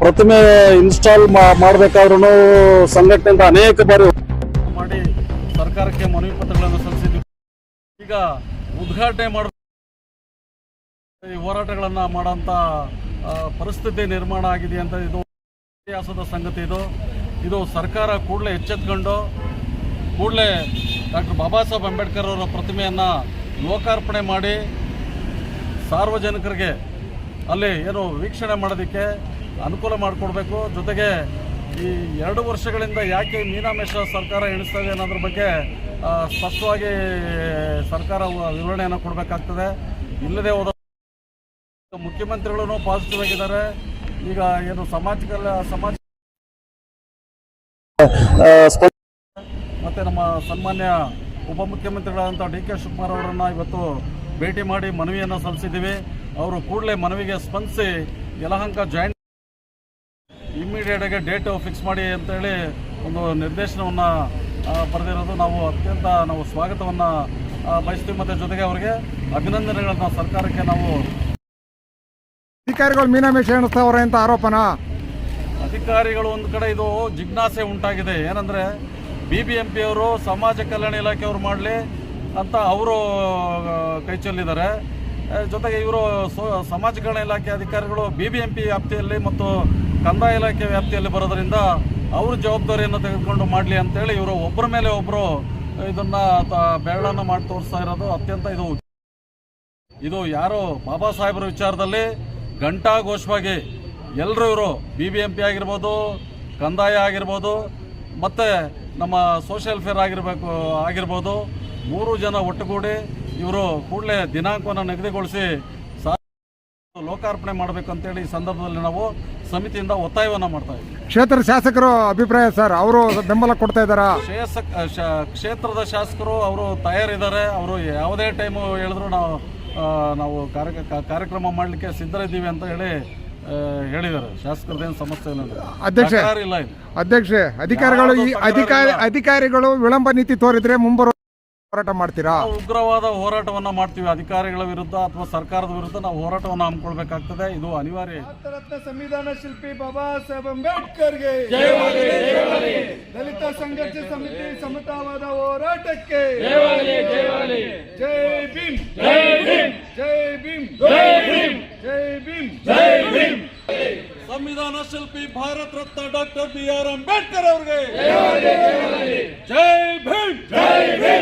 ಪ್ರತಿಮೆ ಇನ್ಸ್ಟಾಲ್ ಮಾಡಬೇಕಾದ್ರೂ ಸಂಘಟನೆಯಿಂದ ಅನೇಕ ಬಾರಿ ಮಾಡಿ ಸರ್ಕಾರಕ್ಕೆ ಮನವಿ ಪತ್ರಗಳನ್ನು ಸಲ್ಲಿಸಿದ್ವಿ ಈಗ ಉದ್ಘಾಟನೆ ಮಾಡ ಹೋರಾಟಗಳನ್ನ ಮಾಡೋಂಥ ಪರಿಸ್ಥಿತಿ ನಿರ್ಮಾಣ ಆಗಿದೆ ಅಂತ ಇದು ಇತಿಹಾಸದ ಸಂಗತಿ ಇದು. ಇದು ಸರ್ಕಾರ ಕೂಡಲೇ ಎಚ್ಚೆತ್ಕೊಂಡು, ಕೂಡಲೇ ಡಾಕ್ಟರ್ ಬಾಬಾ ಸಾಹೇಬ್ ಅಂಬೇಡ್ಕರ್ ಅವರ ಪ್ರತಿಮೆಯನ್ನು ಲೋಕಾರ್ಪಣೆ ಮಾಡಿ ಸಾರ್ವಜನಿಕರಿಗೆ ಅಲ್ಲಿ ಏನು ವೀಕ್ಷಣೆ ಮಾಡೋದಕ್ಕೆ ಅನುಕೂಲ ಮಾಡಿಕೊಡ್ಬೇಕು. ಜೊತೆಗೆ ಈ ಎರಡು ವರ್ಷಗಳಿಂದ ಯಾಕೆ ಮೀನಾಮೇಷ ಸರ್ಕಾರ ಎಣಿಸ್ತಾ ಇದೆ ಅನ್ನೋದ್ರ ಬಗ್ಗೆ ಸ್ಪಷ್ಟವಾಗಿ ಸರ್ಕಾರ ವಿವರಣೆಯನ್ನು ಕೊಡಬೇಕಾಗ್ತದೆ. ಇಲ್ಲದೆ ಹೋದ ಮುಖ್ಯಮಂತ್ರಿಗಳು ಪಾಸಿಟಿವ್ ಆಗಿದ್ದಾರೆ. ಈಗ ಏನು ಸಮಾಜ ಸಮಾಜ ಮತ್ತೆ ನಮ್ಮ ಸನ್ಮಾನ್ಯ ಉಪಮುಖ್ಯಮಂತ್ರಿಗಳಾದಂಥ ಡಿ ಕೆ ಶಿವಕುಮಾರ್ ಅವರನ್ನು ಇವತ್ತು ಭೇಟಿ ಮಾಡಿ ಮನವಿಯನ್ನು ಸಲ್ಲಿಸಿದ್ದೀವಿ. ಅವರು ಕೂಡಲೇ ಮನವಿಗೆ ಸ್ಪಂದಿಸಿ ಯಲಹಂಕ ಜಾಯಿಂಟ್ ಇಮ್ಮಿಡಿಯೇಟ್ ಆಗಿ ಡೇಟ್ ಫಿಕ್ಸ್ ಮಾಡಿ ಅಂತೇಳಿ ಒಂದು ನಿರ್ದೇಶನವನ್ನು ಬರೆದಿರೋದು ನಾವು ಅತ್ಯಂತ ನಾವು ಸ್ವಾಗತವನ್ನು ಬಯಸ್ತೀವಿ ಮತ್ತು ಜೊತೆಗೆ ಅವರಿಗೆ ಅಭಿನಂದನೆಗಳನ್ನು ಸರ್ಕಾರಕ್ಕೆ ನಾವು ಅಧಿಕಾರಿಗಳು ಮೀನಾಮೇಷ ಎಣಿಸ್ತಾವ್ರೆ ಅಂತ ಆರೋಪನ? ಅಧಿಕಾರಿಗಳು ಒಂದು ಕಡೆ ಇದು ಜಿಜ್ಞಾಸೆ ಉಂಟಾಗಿದೆ. ಏನಂದ್ರೆ ಬಿ ಬಿ ಎಂ ಪಿ ಅವರು ಸಮಾಜ ಕಲ್ಯಾಣ ಇಲಾಖೆಯವರು ಮಾಡಲಿ ಅಂತ ಅವರು ಕೈ ಚೆಲ್ಲಿದ್ದಾರೆ. ಜೊತೆಗೆ ಇವರು ಸಮಾಜ ಕಲ್ಯಾಣ ಇಲಾಖೆ ಅಧಿಕಾರಿಗಳು ಬಿ ಬಿ ಎಂ ಪಿ ವ್ಯಾಪ್ತಿಯಲ್ಲಿ ಮತ್ತು ಕಂದಾಯ ಇಲಾಖೆ ವ್ಯಾಪ್ತಿಯಲ್ಲಿ ಬರೋದ್ರಿಂದ ಅವರು ಜವಾಬ್ದಾರಿಯನ್ನು ತೆಗೆದುಕೊಂಡು ಮಾಡಲಿ ಅಂತೇಳಿ ಇವರು ಒಬ್ಬರ ಮೇಲೆ ಒಬ್ಬರು ಇದನ್ನ ಬೆರಳನ್ನು ಮಾಡಿ ತೋರಿಸ್ತಾ ಇರೋದು ಅತ್ಯಂತ ಇದು. ಇದು ಯಾರು ಬಾಬಾ ಸಾಹೇಬರ ವಿಚಾರದಲ್ಲಿ ಘಂಟಾಘೋಷವಾಗಿ ಎಲ್ಲರೂ ಇವರು ಬಿ ಬಿ ಎಂ ಪಿ ಆಗಿರ್ಬೋದು, ಕಂದಾಯ ಆಗಿರ್ಬೋದು, ಮತ್ತು ನಮ್ಮ ಸೋಷಿಯಲ್ ಫೇರ್ ಆಗಿರಬೇಕು, ಆಗಿರ್ಬೋದು, ಮೂರು ಜನ ಒಟ್ಟುಗೂಡಿ ಇವರು ಕೂಡಲೇ ದಿನಾಂಕವನ್ನು ನಿಗದಿಗೊಳಿಸಿ ಲೋಕಾರ್ಪಣೆ ಮಾಡಬೇಕು ಅಂತೇಳಿ ಈ ಸಂದರ್ಭದಲ್ಲಿ ನಾವು ಸಮಿತಿಯಿಂದ ಒತ್ತಾಯವನ್ನು ಮಾಡ್ತಾ ಇದ್ದೀವಿ. ಕ್ಷೇತ್ರ ಶಾಸಕರು ಅಭಿಪ್ರಾಯ ಸರ್ ಅವರು ಬೆಂಬಲ ಕೊಡ್ತಾ ಇದ್ದಾರಾ? ಶಾಸಕ ಶ- ಕ್ಷೇತ್ರದ ಶಾಸಕರು ಅವರು ತಯಾರಿದ್ದಾರೆ ಅವರು ಯಾವುದೇ ಟೈಮು ಹೇಳಿದ್ರು ನಾವು ಆ, ನಾವು ಕಾರ್ಯ ಕ- ಕಾರ್ಯಕ್ರಮ ಮಾಡಲಿಕ್ಕೆ ಸಿದ್ಧರಿದ್ದೀವಿ ಅಂತ ಹೇಳಿ ಆ, ಹೇಳಿದ್ದಾರೆ. ಶಾಸಕರದೇನು ಸಮಸ್ಯೆ ಇಲ್ಲ ಅಧ್ಯಕ್ಷ. ಇಲ್ಲ ಅಧ್ಯಕ್ಷೆ ಅಧಿಕಾರಿಗಳು ಈ ಅಧಿಕಾರಿ ಅಧಿಕಾರಿಗಳು ವಿಳಂಬ ನೀತಿ ತೋರಿದ್ರೆ ಮುಂಬರುವ ಹೋರಾಟ ಮಾಡ್ತೀರಾ? ಉಗ್ರವಾದ ಹೋರಾಟವನ್ನ ಮಾಡ್ತೀವಿ. ಅಧಿಕಾರಿಗಳ ವಿರುದ್ಧ ಅಥವಾ ಸರ್ಕಾರದ ವಿರುದ್ಧ ನಾವು ಹೋರಾಟವನ್ನು ಹಮ್ಮಿಕೊಳ್ಬೇಕಾಗ್ತದೆ. ಇದು ಅನಿವಾರ್ಯ. ಭಾರತರತ್ನ ಸಂವಿಧಾನ ಶಿಲ್ಪಿ ಬಾಬಾ ಸಾಹೇಬ್ ಅಂಬೇಡ್ಕರ್ಗೆ. ದಲಿತ ಸಂಘರ್ಷ ಸಮಿತಿ ಸಮತಾವಾದ ಹೋರಾಟಕ್ಕೆ. ಜೈ ಭೀಮ್. ಜೈ ಭೀಮ್. ಜೈ ಭೀಮ್. ಜೈ ಭೀಮ್. ಜೈ ಭೀಮ್. ಜೈ ಭೀಮ್. ಸಂವಿಧಾನ ಶಿಲ್ಪಿ Bharat Ratna doctor B R Ambedkar ಅವರಿಗೆ. ಜೈ ಭೀಮ್. ಜೈ ಭೀಮ್.